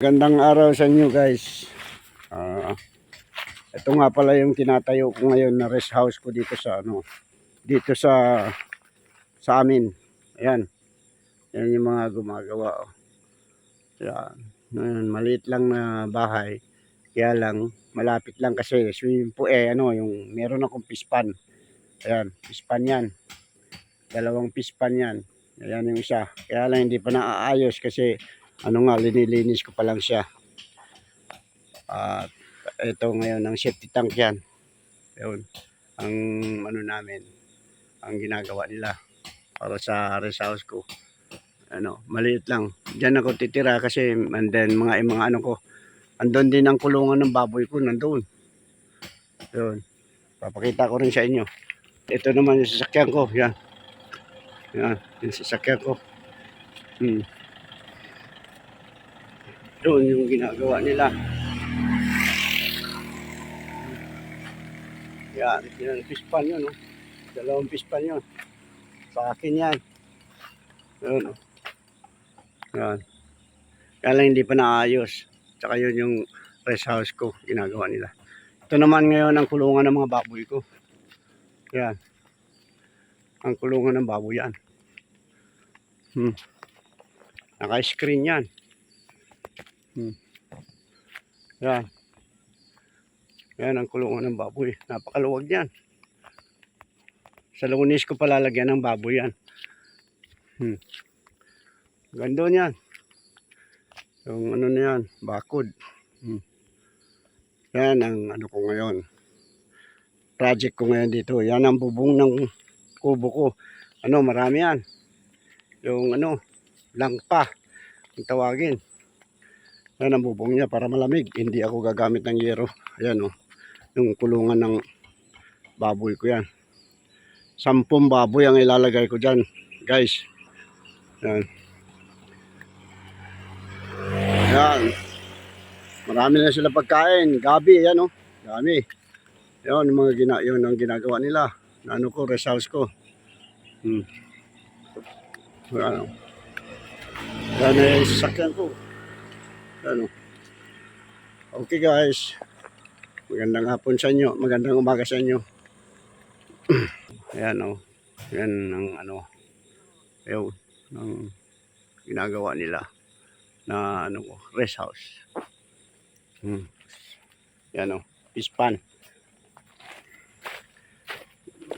Gandang araw sa inyo guys. Ah, ito nga pala yung tinatayo ko ngayon na rest house ko dito sa ano, dito sa sa amin. Ayan. Yan yung mga gumagawa. oh. Yan. Maliit lang na bahay. Kaya lang, malapit lang kasi swimming pool, eh ano, yung meron akong pispan. Ayan, pispan yan. Dalawang pispan yan. Ayan yung isa. Kaya lang hindi pa naaayos kasi ano nga, linilinis ko pa lang siya. At ito ngayon, ang safety tank yan. Yun. Ang ano namin, ang ginagawa nila para sa rest house ko. Ano, maliit lang. Diyan ako titira kasi and then mga mga ano ko, andun din ang kulungan ng baboy ko, nandun. Yun. Papakita ko rin sa inyo. Ito naman yung sasakyan ko, yan. Yan, yung sasakyan ko. Hmm. Doon yung ginagawa nila. Yan, yan pispan yun, no? Dalawang pispan yun. Sa akin yan. Yun, oh. Yan. Kaya lang hindi pa naayos. Tsaka yun yung rest house ko, ginagawa nila. Ito naman ngayon ang kulungan ng mga baboy ko. Yan. Ang kulungan ng baboy yan. Hmm. Naka-screen yan. Hmm. Yan. Yan ang kulungan ng baboy. Napakaluwag yan. Sa lunis ko palalagyan ng baboy yan. Hmm. Ganda niyan. Yung ano na yan, bakod. Hmm. Yan ang ano ko ngayon. Project ko ngayon dito. Yan ang bubong ng kubo ko. Ano, marami yan. Yung ano, langpa. Ang tawagin. Yan ang bubong niya para malamig. Hindi ako gagamit ng yero. Ayan o. Oh. Yung kulungan ng baboy ko yan. Sampung baboy ang ilalagay ko dyan. Guys. Yan. Yan. Marami na sila pagkain. Gabi, yan o. Oh. Dami. Yan, yung mga gina, yun ang ginagawa nila. Na Ano ko, house ko. Hmm. Yan o. Yan ay sasakyan ko. Ano? Okay guys. Magandang hapon sa inyo. Magandang umaga sa inyo. Ayan o. Yan ang ano. Ayaw. Ang ginagawa nila. Na ano ko. Rest house. Hmm. Yan o. Pispan.